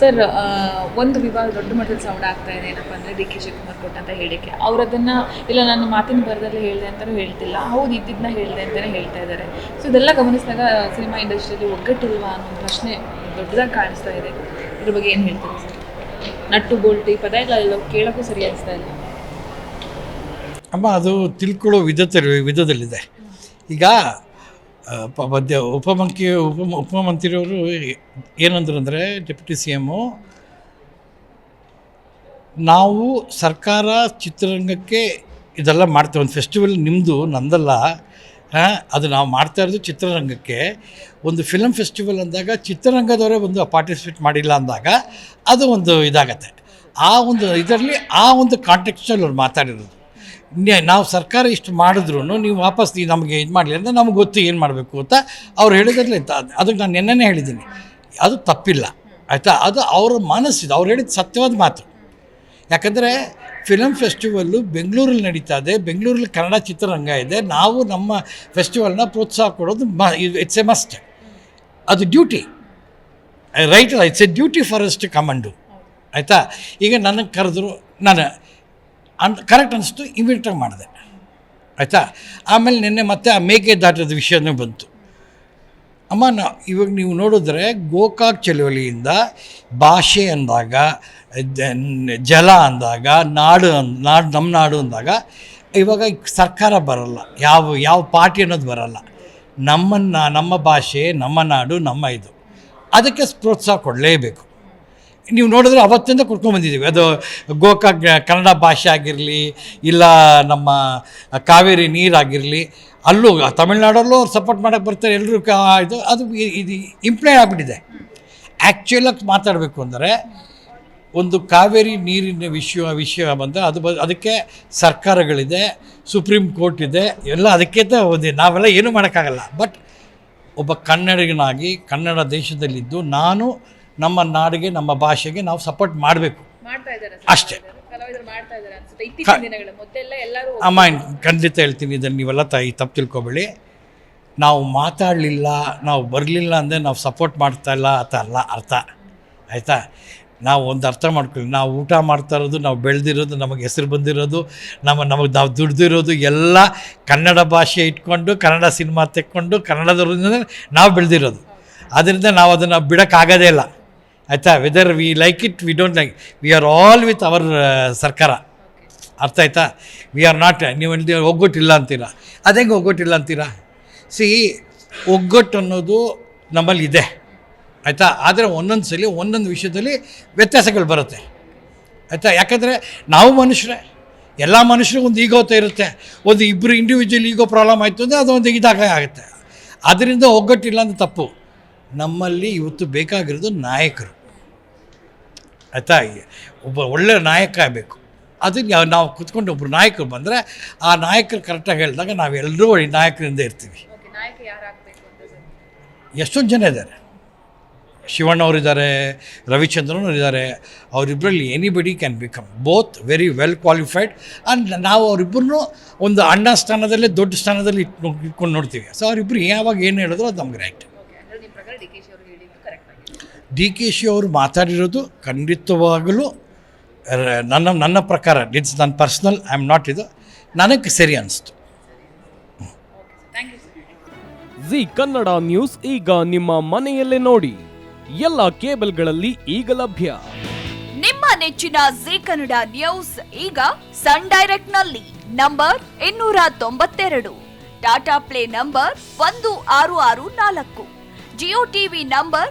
Sir ಒಂದು ವಿವಾದ ದೊಡ್ಡ ಮಟ್ಟದಲ್ಲಿ ಸೌಂಡ್ ಆಗ್ತಾ ಇದೆ ಏನಪ್ಪ ಅಂದರೆ ಡಿ ಕೆ ಶಿವಕುಮಾರ್ ಕೊಟ್ಟಂತ ಹೇಳಿಕೆ ಅವ್ರು ಅದನ್ನು ಇಲ್ಲ, ನಾನು ಮಾತಿನ ಬರದಲ್ಲಿ ಹೇಳಿದೆ ಅಂತಲೂ ಹೇಳ್ತಿಲ್ಲ. ಹೌದು ಇದ್ದಿದ್ದನ್ನ ಹೇಳಿದೆ ಅಂತಲೇ ಹೇಳ್ತಾ ಇದ್ದಾರೆ. ಸೊ ಇದೆಲ್ಲ ಗಮನಿಸಿದಾಗ ಸಿನಿಮಾ ಇಂಡಸ್ಟ್ರಿಯಲ್ಲಿ ಒಗ್ಗಟ್ಟಿಲ್ವಾ ಅನ್ನೋ ಪ್ರಶ್ನೆ ದೊಡ್ಡದಾಗಿ ಕಾಣಿಸ್ತಾ ಇದೆ. ಇದ್ರ ಬಗ್ಗೆ ಏನು ಹೇಳ್ತೀರಿ ಸರ್? ನಟ್ಟು ಗೋಲ್ಟಿ ಪದ ಇಲ್ಲ ಎಲ್ಲ ಕೇಳೋಕ್ಕೂ ಸರಿ ಅನಿಸ್ತಾ ಇಲ್ಲ. ಅಮ್ಮ, ಅದು ತಿಳ್ಕೊಳ್ಳೋ ವಿಧ ವಿಧದಲ್ಲಿದೆ. ಈಗ ಮಧ್ಯ ಉಪಮುಖ್ಯ ಉಪ ಉಪಮಂತ್ರಿಯವರು ಏನಂದ್ರು ಅಂದರೆ ಡೆಪ್ಯೂಟಿ ಸಿ ಎಮ್ಮು ನಾವು ಸರ್ಕಾರ ಚಿತ್ರರಂಗಕ್ಕೆ ಇದೆಲ್ಲ ಮಾಡ್ತೇವೆ. ಒಂದು ಫೆಸ್ಟಿವಲ್ ನಿಮ್ಮದು ನಂದಲ್ಲ ಅದು ನಾವು ಮಾಡ್ತಾ ಇರೋದು ಚಿತ್ರರಂಗಕ್ಕೆ. ಒಂದು ಫಿಲಮ್ ಫೆಸ್ಟಿವಲ್ ಅಂದಾಗ ಚಿತ್ರರಂಗದವರೇ ಒಂದು ಪಾರ್ಟಿಸಿಪೇಟ್ ಮಾಡಿಲ್ಲ ಅಂದಾಗ ಅದು ಒಂದು ಇದಾಗತ್ತೆ. ಆ ಒಂದು ಇದರಲ್ಲಿ ಆ ಒಂದು ಕಾಂಟೆಕ್ಸ್ಟಲ್ಲಿ ಅವ್ರು ಮಾತಾಡಿರೋದು. ನಾವು ಸರ್ಕಾರ ಇಷ್ಟು ಮಾಡಿದ್ರು ನೀವು ವಾಪಸ್ ನಮಗೆ ಇದು ಮಾಡಲಿ ಅಂದರೆ ನಮ್ಗೆ ಗೊತ್ತು ಏನು ಮಾಡಬೇಕು ಅಂತ ಅವ್ರು ಹೇಳಿದ್ರಲ್ಲೇ ಅದಕ್ಕೆ ನಾನು ನೆನ್ನೆನೇ ಹೇಳಿದ್ದೀನಿ. ಅದು ತಪ್ಪಿಲ್ಲ. ಆಯಿತಾ? ಅದು ಅವರ ಮನಸ್ಸಿದೆ. ಅವ್ರು ಹೇಳಿದ ಸತ್ಯವಾದ ಮಾತು. ಯಾಕಂದರೆ ಫಿಲಮ್ ಫೆಸ್ಟಿವಲ್ಲು ಬೆಂಗಳೂರಲ್ಲಿ ನಡೀತಾ ಇದೆ. ಬೆಂಗಳೂರಲ್ಲಿ ಕನ್ನಡ ಚಿತ್ರರಂಗ ಇದೆ. ನಾವು ನಮ್ಮ ಫೆಸ್ಟಿವಲ್ನ ಪ್ರೋತ್ಸಾಹ ಕೊಡೋದು ಮ ಇಟ್ಸ್ ಎ ಮಸ್ಟ್ ಅದು duty right it's a duty for ಎಸ್ಟ್ ಕಮಂಡು ಆಯಿತಾ? ಈಗ ನನಗೆ ಕರೆದ್ರು ನಾನು ಅನ್ ಕರೆಕ್ಟ್ ಅನಿಸ್ತು ಇಮಿಡಿಯೇಟಾಗಿ ಮಾಡಿದೆ. ಆಯಿತಾ? ಆಮೇಲೆ ನಿನ್ನೆ ಮತ್ತೆ ಆ ಮೇಕೆ ದಾಟದ ವಿಷಯನೇ ಬಂತು. ಅಮ್ಮ, ನಾ, ಇವಾಗ ನೀವು ನೋಡಿದ್ರೆ ಗೋಕಾಕ್ ಚಳುವಳಿಯಿಂದ ಭಾಷೆ ಅಂದಾಗ ಜಲ ಅಂದಾಗ, ನಾಡು ನಾಡು, ನಮ್ಮ ನಾಡು ಅಂದಾಗ, ಇವಾಗ ಸರ್ಕಾರ ಬರಲ್ಲ. ಯಾವ ಯಾವ ಪಾರ್ಟಿ ಅನ್ನೋದು ಬರಲ್ಲ. ನಮ್ಮನ್ನು, ನಮ್ಮ ಭಾಷೆ, ನಮ್ಮ ನಾಡು, ನಮ್ಮ ಇದು. ಅದಕ್ಕೆ ಪ್ರೋತ್ಸಾಹ ಕೊಡಲೇಬೇಕು. ನೀವು ನೋಡಿದ್ರೆ ಅವತ್ತಿಂದ ಕೊಡ್ಕೊಂಬಂದಿದ್ದೀವಿ ಅದು ಗೋಕ ಕನ್ನಡ ಭಾಷೆ ಆಗಿರಲಿ, ಇಲ್ಲ ನಮ್ಮ ಕಾವೇರಿ ನೀರಾಗಿರಲಿ ಅಲ್ಲೂ ತಮಿಳ್ನಾಡಲ್ಲೂ ಅವ್ರು ಸಪೋರ್ಟ್ ಮಾಡೋಕ್ಕೆ ಬರ್ತಾರೆ ಎಲ್ಲರೂ ಇದು, ಅದು ಇದು ಇಂಪ್ಲೈ ಆಗಿಬಿಟ್ಟಿದೆ. ಆ್ಯಕ್ಚುಲಾಗಿ ಮಾತಾಡಬೇಕು ಅಂದರೆ ಒಂದು ಕಾವೇರಿ ನೀರಿನ ವಿಷಯ ವಿಷಯ ಬಂದರೆ ಅದು ಬ, ಅದಕ್ಕೆ ಸರ್ಕಾರಗಳಿದೆ ಸುಪ್ರೀಂ ಕೋರ್ಟ್ ಇದೆ, ಎಲ್ಲ ಅದಕ್ಕೆ ಒಂದು ನಾವೆಲ್ಲ ಏನೂ ಮಾಡೋಕ್ಕಾಗಲ್ಲ. ಬಟ್ ಒಬ್ಬ ಕನ್ನಡಿಗನಾಗಿ ಕನ್ನಡ ದೇಶದಲ್ಲಿದ್ದು ನಾನು ನಮ್ಮ ನಾಡಿಗೆ ನಮ್ಮ ಭಾಷೆಗೆ ನಾವು ಸಪೋರ್ಟ್ ಮಾಡಬೇಕು. ಅಷ್ಟೇ. ಅಮ್ಮ ಖಂಡಿತ ಹೇಳ್ತೀನಿ ಇದನ್ನು ನೀವೆಲ್ಲ ತಾಯಿ ತಪ್ಪು ತಿಳ್ಕೊಬೇಡಿ. ನಾವು ಮಾತಾಡಲಿಲ್ಲ ನಾವು ಬರಲಿಲ್ಲ ಅಂದರೆ ನಾವು ಸಪೋರ್ಟ್ ಮಾಡ್ತಾ ಇಲ್ಲ ಅಂತ ಅಲ್ಲ ಅರ್ಥ. ಆಯಿತಾ? ನಾವು ಒಂದು ಅರ್ಥ ಮಾಡ್ಕೊಳ್ಳಿ. ನಾವು ಊಟ ಮಾಡ್ತಾ ಇರೋದು ನಾವು ಬೆಳೆದಿರೋದು ನಮಗೆ ಹೆಸರು ಬಂದಿರೋದು ನಮ್ಮ ನಮಗೆ ನಾವು ದುಡ್ದಿರೋದು ಎಲ್ಲ ಕನ್ನಡ ಭಾಷೆ ಇಟ್ಕೊಂಡು ಕನ್ನಡ ಸಿನಿಮಾ ತೆಕ್ಕೊಂಡು ಕನ್ನಡದ ನಾವು ಬೆಳೆದಿರೋದು. ಅದರಿಂದ ನಾವು ಅದನ್ನು ಬಿಡೋಕ್ಕಾಗೋದೇ ಇಲ್ಲ. ಆಯಿತಾ? Whether we like it we don't like we are all with our ಸರ್ಕಾರ. ಅರ್ಥ ಆಯ್ತಾ? ವಿ ಆರ್ ನಾಟ್ ನೀವು ಒಗ್ಗೊಟ್ಟಿಲ್ಲ ಒಗ್ಗಟ್ಟಿಲ್ಲ ಅಂತೀರಾ? ಹೆಂಗೆ ಒಗ್ಗಟ್ಟಿಲ್ಲ ಅಂತೀರಾ? ಸಿ ಒಗ್ಗಟ್ಟು ಅನ್ನೋದು ನಮ್ಮಲ್ಲಿ ಇದೆ. ಆಯಿತಾ? ಆದರೆ ಒಂದೊಂದು ಸಲ ಒಂದೊಂದು ವಿಷಯದಲ್ಲಿ ವ್ಯತ್ಯಾಸಗಳು ಬರುತ್ತೆ. ಆಯಿತಾ? ಯಾಕಂದರೆ ನಾವು ಮನುಷ್ಯರೇ, ಎಲ್ಲ ಮನುಷ್ಯರಿಗೂ ಒಂದು ಈಗೋತ ಇರುತ್ತೆ. ಒಂದು ಇಬ್ಬರು ಇಂಡಿವಿಜುವಲ್ ಈಗೋ ಪ್ರಾಬ್ಲಮ್ ಆಯಿತು ಅಂದರೆ ಅದೊಂದು ಇದಾಗ ಆಗುತ್ತೆ. ಅದರಿಂದ ಒಗ್ಗಟ್ಟಿಲ್ಲ ಅಂದರೆ ತಪ್ಪು. ನಮ್ಮಲ್ಲಿ ಇವತ್ತು ಬೇಕಾಗಿರೋದು ನಾಯಕರು. ಆಯಿತಾ ಒಬ್ಬ ಒಳ್ಳೆಯ ನಾಯಕ ಆಗಬೇಕು. ಅದಕ್ಕೆ ನಾವು ಕುತ್ಕೊಂಡು ಒಬ್ಬರು ನಾಯಕರು ಬಂದರೆ ಆ ನಾಯಕರು ಕರೆಕ್ಟಾಗಿ ಹೇಳಿದಾಗ ನಾವೆಲ್ಲರೂ ನಾಯಕರಿಂದ ಇರ್ತೀವಿ. ಎಷ್ಟೊಂದು ಜನ ಇದ್ದಾರೆ. ಶಿವಣ್ಣವರಿದ್ದಾರೆ ರವಿಚಂದ್ರನ್ ಇದ್ದಾರೆ ಅವರಿಬ್ಬರಲ್ಲಿ anybody can become both very well qualified and ನಾವು ಅವರಿಬ್ಬರನ್ನೂ ಒಂದು ಅಣ್ಣ ಸ್ಥಾನದಲ್ಲೇ ದೊಡ್ಡ ಸ್ಥಾನದಲ್ಲಿ ಇಟ್ಟು ಇಟ್ಕೊಂಡು ನೋಡ್ತೀವಿ. ಸೊ ಅವರಿಬ್ಬರು ಯಾವಾಗ ಏನು ಹೇಳಿದ್ರು ಅದು ನಮ್ಗೆ ರೈಟ್ ಡಿ ಕೆ ಶಿ ಅವರು ಮಾತಾಡಿರೋದು ಖಂಡಿತವಾಗಲೂ ನನ್ನ ನನ್ನ ಪ್ರಕಾರ ಇಟ್ಸ್ ನನ್ನ ಪರ್ಸ್ನಲ್ ಐ ಆಮ್ ನಾಟ್ ಇದು ನನಗೆ ಸರಿ ಅನಿಸ್ತು. Thank you sir Zee Kannada news ಈಗ ನಿಮ್ಮ ಮನೆಯಲ್ಲೇ ನೋಡಿ ಎಲ್ಲ ಕೇಬಲ್ಗಳಲ್ಲಿ ಈಗ ಲಭ್ಯ. ನಿಮ್ಮ ನೆಚ್ಚಿನ ಜಿ ಕನ್ನಡ ನ್ಯೂಸ್ ಈಗ ಸನ್ ಡೈರೆಕ್ಟ್ನಲ್ಲಿ ನಂಬರ್ ಇನ್ನೂರ ತೊಂಬತ್ತೆರಡು ಟಾಟಾ ಪ್ಲೇ ನಂಬರ್ ಒಂದು ಆರು ಆರು ನಾಲ್ಕು ಜಿಯೋ ಟಿವಿ ನಂಬರ್